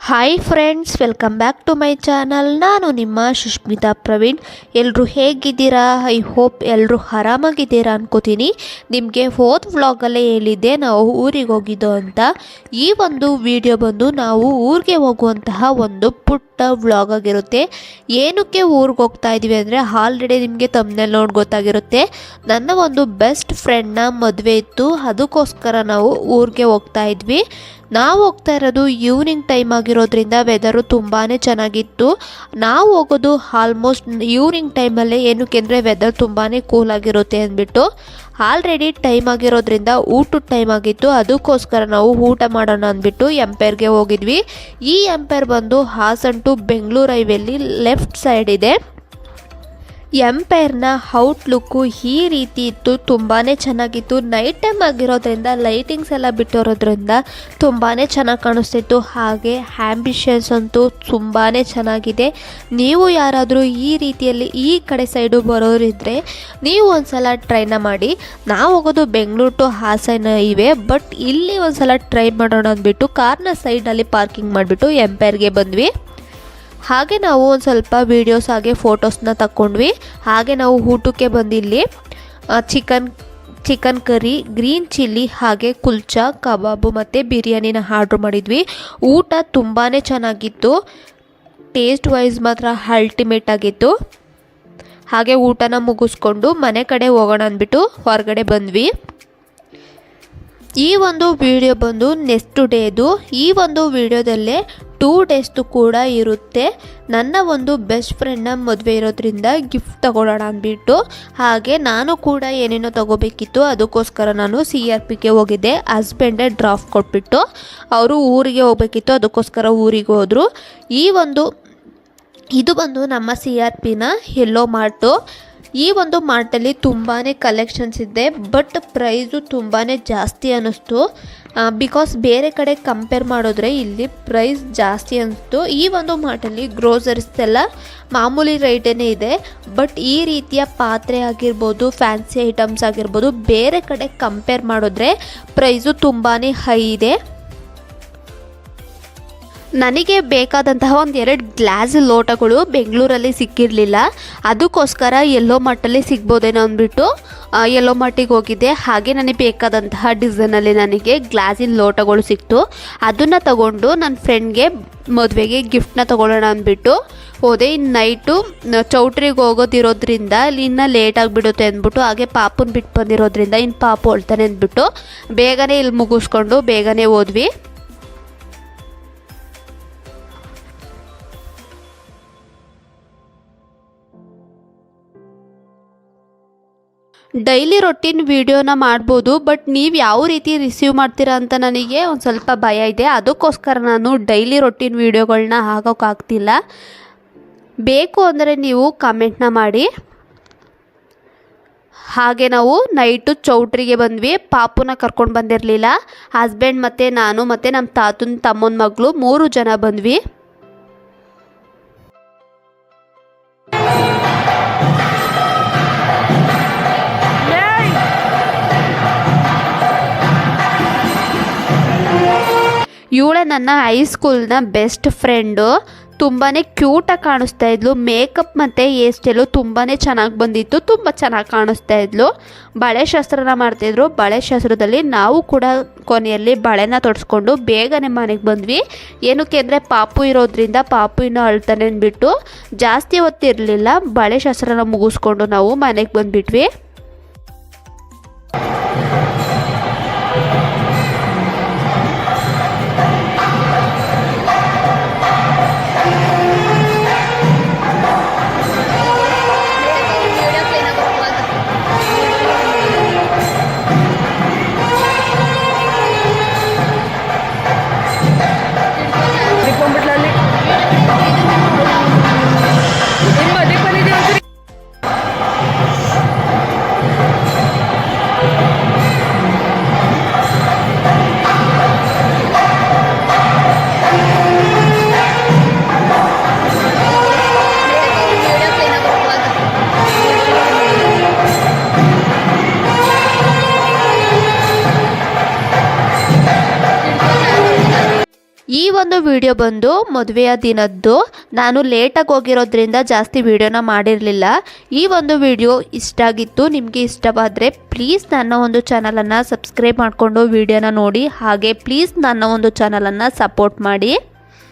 Hi friends welcome back to my channel ನಾನು ನಿಮ್ಮ ಸುಷ್ಮಿತಾ ಪ್ರವೀಣ್. ಎಲ್ಲರೂ ಹೇಗಿದ್ದೀರಾ? ಐ ಹೋಪ್ ಎಲ್ಲರೂ ಆರಾಮಾಗಿದ್ದೀರಾ ಅನ್ಕೋತೀನಿ. ನಿಮಗೆ ಹೋದ ವ್ಲಾಗಲ್ಲೇ ಹೇಳಿದ್ದೆ, ನಾವು ಊರಿಗೆ ಹೋಗಿದ್ದು ಅಂತ. ಈ ಒಂದು ವಿಡಿಯೋ ಬಂದು ನಾವು ಊರಿಗೆ ಹೋಗುವಂತಹ ಒಂದು ಪುಟ್ಟ ವ್ಲಾಗ್ ಆಗಿರುತ್ತೆ. ಏನಕ್ಕೆ ಊರಿಗೆ ಹೋಗ್ತಾ ಇದ್ದೀವಿ ಅಂದರೆ ಆಲ್ರೆಡಿ ನಿಮಗೆ ತಮ್ಮನೇಲಿ ನೋಡಿ ಗೊತ್ತಾಗಿರುತ್ತೆ. ನನ್ನ ಒಂದು ಬೆಸ್ಟ್ ಫ್ರೆಂಡ್ನ ಮದುವೆ ಇತ್ತು. ಅದಕ್ಕೋಸ್ಕರ ನಾವು ಊರಿಗೆ ಹೋಗ್ತಾ ಇದ್ವಿ. ನಾವು ಹೋಗ್ತಾ ಇರೋದು ಈವ್ನಿಂಗ್ ಟೈಮ್ ಆಗಿರೋದ್ರಿಂದ ವೆದರು ತುಂಬಾ ಚೆನ್ನಾಗಿತ್ತು. ನಾವು ಹೋಗೋದು ಆಲ್ಮೋಸ್ಟ್ ಈವ್ನಿಂಗ್ ಟೈಮಲ್ಲೇ ಏನಕ್ಕೆ ಅಂದರೆ ವೆದರ್ ತುಂಬಾ ಕೂಲ್ ಆಗಿರುತ್ತೆ ಅಂದ್ಬಿಟ್ಟು. ಆಲ್ರೆಡಿ ಟೈಮ್ ಆಗಿರೋದ್ರಿಂದ ಊಟದ ಟೈಮ್ ಆಗಿತ್ತು. ಅದಕ್ಕೋಸ್ಕರ ನಾವು ಊಟ ಮಾಡೋಣ ಅಂದ್ಬಿಟ್ಟು ಎಂಪೈರ್ಗೆ ಹೋಗಿದ್ವಿ. ಈ ಎಂಪೈರ್ ಬಂದು ಹಾಸನ್ ಟು ಬೆಂಗಳೂರು ಹೈವೇಲಿ ಲೆಫ್ಟ್ ಸೈಡ್ ಇದೆ. ಎಂಪೈರ್ನ ಔಟ್ಲುಕ್ಕು ಈ ರೀತಿ ಇತ್ತು. ತುಂಬಾ ಚೆನ್ನಾಗಿತ್ತು. ನೈಟ್ ಟೈಮ್ ಆಗಿರೋದ್ರಿಂದ ಲೈಟಿಂಗ್ಸ್ ಎಲ್ಲ ಬಿಟ್ಟಿರೋದ್ರಿಂದ ತುಂಬಾ ಚೆನ್ನಾಗಿ ಕಾಣಿಸ್ತಿತ್ತು. ಹಾಗೆ ಆ್ಯಂಬಿಷನ್ಸ್ ಅಂತೂ ತುಂಬಾ ಚೆನ್ನಾಗಿದೆ. ನೀವು ಯಾರಾದರೂ ಈ ರೀತಿಯಲ್ಲಿ ಈ ಕಡೆ ಸೈಡು ಬರೋರಿದ್ದರೆ ನೀವು ಒಂದ್ಸಲ ಟ್ರೈನ ಮಾಡಿ. ನಾವು ಹೋಗೋದು ಬೆಂಗಳೂರು ಟು ಹಾಸನ ಇವೆ. ಬಟ್ ಇಲ್ಲಿ ಒಂದ್ಸಲ ಟ್ರೈ ಮಾಡೋಣ ಅಂದ್ಬಿಟ್ಟು, ಕಾರ್ನ ಸೈಡಲ್ಲಿ ಪಾರ್ಕಿಂಗ್ ಮಾಡಿಬಿಟ್ಟು ಎಂಪೈರ್ಗೆ ಬಂದ್ವಿ. ಹಾಗೆ ನಾವು ಒಂದು ಸ್ವಲ್ಪ ವೀಡಿಯೋಸ್ ಹಾಗೆ ಫೋಟೋಸ್ನ ತಕ್ಕೊಂಡ್ವಿ. ಹಾಗೆ ನಾವು ಊಟಕ್ಕೆ ಬಂದಿಲ್ಲಿ chicken chicken curry green chilli ಹಾಗೆ ಕುಲ್ಚಾ, ಕಬಾಬು ಮತ್ತು ಬಿರಿಯಾನಿನ ಆರ್ಡ್ರ್ ಮಾಡಿದ್ವಿ. ಊಟ ತುಂಬಾ ಚೆನ್ನಾಗಿತ್ತು. ಟೇಸ್ಟ್ ವೈಸ್ ಮಾತ್ರ ಅಲ್ಟಿಮೇಟ್ ಆಗಿತ್ತು. ಹಾಗೆ ಊಟನ ಮುಗಿಸ್ಕೊಂಡು ಮನೆ ಕಡೆ ಹೋಗೋಣ ಅಂದ್ಬಿಟ್ಟು ಹೊರಗಡೆ ಬಂದ್ವಿ. ಈ ಒಂದು ವಿಡಿಯೋ ಬಂದು ನೆಕ್ಸ್ಟ್ ಡೇದು ಈ ಒಂದು ವಿಡಿಯೋದಲ್ಲೇ ಟೂ ಡೇಸ್ದು ಕೂಡ ಇರುತ್ತೆ. ನನ್ನ ಒಂದು ಬೆಸ್ಟ್ ಫ್ರೆಂಡ್ನ ಮದುವೆ ಇರೋದ್ರಿಂದ ಗಿಫ್ಟ್ ತಗೊಳ್ಳೋಣ ಅಂದ್ಬಿಟ್ಟು. ಹಾಗೆ ನಾನು ಕೂಡ ಏನೇನೋ ತಗೋಬೇಕಿತ್ತು ಅದಕ್ಕೋಸ್ಕರ ನಾನು ಸಿ ಆರ್ ಪಿಗೆ ಹೋಗಿದ್ದೆ. ಹಸ್ಬೆಂಡೇ ಡ್ರಾಫ್ಟ್ ಕೊಟ್ಬಿಟ್ಟು. ಅವರು ಊರಿಗೆ ಹೋಗ್ಬೇಕಿತ್ತು, ಅದಕ್ಕೋಸ್ಕರ ಊರಿಗೆ ಹೋದರು. ಈ ಒಂದು, ಇದು ಬಂದು ನಮ್ಮ ಸಿ ಆರ್ ಪಿನ ಎಲ್ಲೋ ಮಾರ್ಟು ಈ ಒಂದು ಮಾರ್ಟಲ್ಲಿ ತುಂಬಾ ಕಲೆಕ್ಷನ್ಸ್ ಇದೆ ಬಟ್ ಪ್ರೈಸು ತುಂಬಾ ಜಾಸ್ತಿ ಅನ್ನಿಸ್ತು. ಬಿಕಾಸ್ ಬೇರೆ ಕಡೆ ಕಂಪೇರ್ ಮಾಡಿದ್ರೆ ಇಲ್ಲಿ ಪ್ರೈಸ್ ಜಾಸ್ತಿ ಅನಿಸ್ತು ಈ ಒಂದು ಮಾರ್ಟಲ್ಲಿ ಗ್ರೋಸರೀಸ್ ಎಲ್ಲ ಮಾಮೂಲಿ ರೇಟೇ ಇದೆ. ಬಟ್ ಈ ರೀತಿಯ ಪಾತ್ರೆ ಆಗಿರ್ಬೋದು ಫ್ಯಾನ್ಸಿ ಐಟಮ್ಸ್ ಆಗಿರ್ಬೋದು, ಬೇರೆ ಕಡೆ ಕಂಪೇರ್ ಮಾಡಿದ್ರೆ ಪ್ರೈಸು ತುಂಬಾ ಹೈ ಇದೆ. ನನಗೆ ಬೇಕಾದಂತಹ ಒಂದು ಎರಡು ಗ್ಲಾಸ್ ಲೋಟಗಳು ಬೆಂಗಳೂರಲ್ಲಿ ಸಿಕ್ಕಿರಲಿಲ್ಲ. ಅದಕ್ಕೋಸ್ಕರ ಎಲ್ಲೋ ಮಟ್ಟಲ್ಲಿ ಸಿಗ್ಬೋದೇನೋ ಅಂದ್ಬಿಟ್ಟು ಎಲ್ಲೋ ಮಟ್ಟಿಗೆ ಹೋಗಿದ್ದೆ. ಹಾಗೆ ನನಗೆ ಬೇಕಾದಂತಹ ಡಿಸೈನಲ್ಲಿ ನನಗೆ ಗ್ಲಾಸಿನ ಲೋಟಗಳು ಸಿಕ್ತು. ಅದನ್ನು ತಗೊಂಡು ನನ್ನ ಫ್ರೆಂಡ್ಗೆ ಮದುವೆಗೆ ಗಿಫ್ಟ್ನ ತೊಗೊಳ್ಳೋಣ ಅಂದ್ಬಿಟ್ಟು ಹೋದೆ. ಇನ್ನು ನೈಟು ಚೌಟ್ರಿಗೆ ಹೋಗೋದಿರೋದ್ರಿಂದ, ಅಲ್ಲಿ ಇನ್ನೂ ಲೇಟ್ ಆಗಿಬಿಡುತ್ತೆ ಅಂದ್ಬಿಟ್ಟು, ಹಾಗೆ ಪಾಪುನ ಬಿಟ್ಟು ಬಂದಿರೋದ್ರಿಂದ ಇನ್ನು ಪಾಪು ಹೋಳ್ತಾನೆ ಅಂದ್ಬಿಟ್ಟು, ಬೇಗನೆ ಇಲ್ಲಿ ಮುಗಿಸ್ಕೊಂಡು ಬೇಗನೆ ಹೋದ್ವಿ. ಡೈಲಿ ರೊಟ್ಟಿನ ವೀಡಿಯೋನ ಮಾಡ್ಬೋದು, ಬಟ್ ನೀವು ಯಾವ ರೀತಿ ರಿಸೀವ್ ಮಾಡ್ತೀರಾ ಅಂತ ನನಗೆ ಒಂದು ಸ್ವಲ್ಪ ಭಯ ಇದೆ. ಅದಕ್ಕೋಸ್ಕರ ನಾನು ಡೈಲಿ ರೊಟ್ಟಿನ ವೀಡಿಯೋಗಳನ್ನ ಹಾಕೋಕ್ಕಾಗ್ತಿಲ್ಲ ಬೇಕು ಅಂದರೆ ನೀವು ಕಮೆಂಟ್ನ ಮಾಡಿ. ಹಾಗೆ ನಾವು ನೈಟು ಚೌಟ್ರಿಗೆ ಬಂದ್ವಿ. ಪಾಪುನ ಕರ್ಕೊಂಡು ಬಂದಿರಲಿಲ್ಲ. ಹಸ್ಬೆಂಡ್ ಮತ್ತು ನಾನು ಮತ್ತು ನಮ್ಮ ತಾತನ, ತಮ್ಮನ ಮಗಳು ಮೂರು ಜನ ಬಂದ್ವಿ. ನನ್ನ ಹೈಸ್ಕೂಲ್ನ ಬೆಸ್ಟ್ ಫ್ರೆಂಡು ತುಂಬಾ ಕ್ಯೂಟಾಗಿ ಕಾಣಿಸ್ತಾ ಇದ್ಲು. ಮೇಕಪ್ ಮತ್ತು ಹೇರ್ ಸ್ಟೈಲು ತುಂಬಾ ಚೆನ್ನಾಗಿ ಬಂದಿತ್ತು. ತುಂಬ ಚೆನ್ನಾಗಿ ಕಾಣಿಸ್ತಾ ಇದ್ಲು. ಬಳೆ ಶಾಸ್ತ್ರನ ಮಾಡ್ತಾಯಿದ್ರು ಬಳೆ ಶಾಸ್ತ್ರದಲ್ಲಿ ನಾವು ಕೂಡ ಕೊನೆಯಲ್ಲಿ ಬಳೆನ ತೊಡ್ಸ್ಕೊಂಡು ಬೇಗನೆ ಮನೆಗೆ ಬಂದ್ವಿ. ಏನಕ್ಕೆ ಅಂದರೆ ಪಾಪು ಇರೋದ್ರಿಂದ ಪಾಪು ಇನ್ನೂ ಅಳ್ತಾನೆ ಅಂದ್ಬಿಟ್ಟು ಜಾಸ್ತಿ ಹೊತ್ತಿರಲಿಲ್ಲ. ಬಳೆ ಶಾಸ್ತ್ರನ ಮುಗಿಸ್ಕೊಂಡು ನಾವು ಮನೆಗೆ ಬಂದುಬಿಟ್ವಿ. ಈ ಒಂದು ವಿಡಿಯೋ ಬಂದು ಮದುವೆಯ ದಿನದ್ದು ನಾನು ಲೇಟಾಗಿ ಹೋಗಿರೋದ್ರಿಂದ ಜಾಸ್ತಿ ವಿಡಿಯೋನ ಮಾಡಿರಲಿಲ್ಲ. ಈ ಒಂದು ವಿಡಿಯೋ ಇಷ್ಟ ಆಗಿತ್ತು, ನಿಮಗೆ ಇಷ್ಟವಾದರೆ ಪ್ಲೀಸ್ ನನ್ನ ಒಂದು ಚಾನಲನ್ನು ಸಬ್ಸ್ಕ್ರೈಬ್ ಮಾಡಿಕೊಂಡು ವಿಡಿಯೋನ ನೋಡಿ, ಹಾಗೆ ಪ್ಲೀಸ್ ನನ್ನ ಒಂದು ಚಾನಲನ್ನು ಸಪೋರ್ಟ್ ಮಾಡಿ.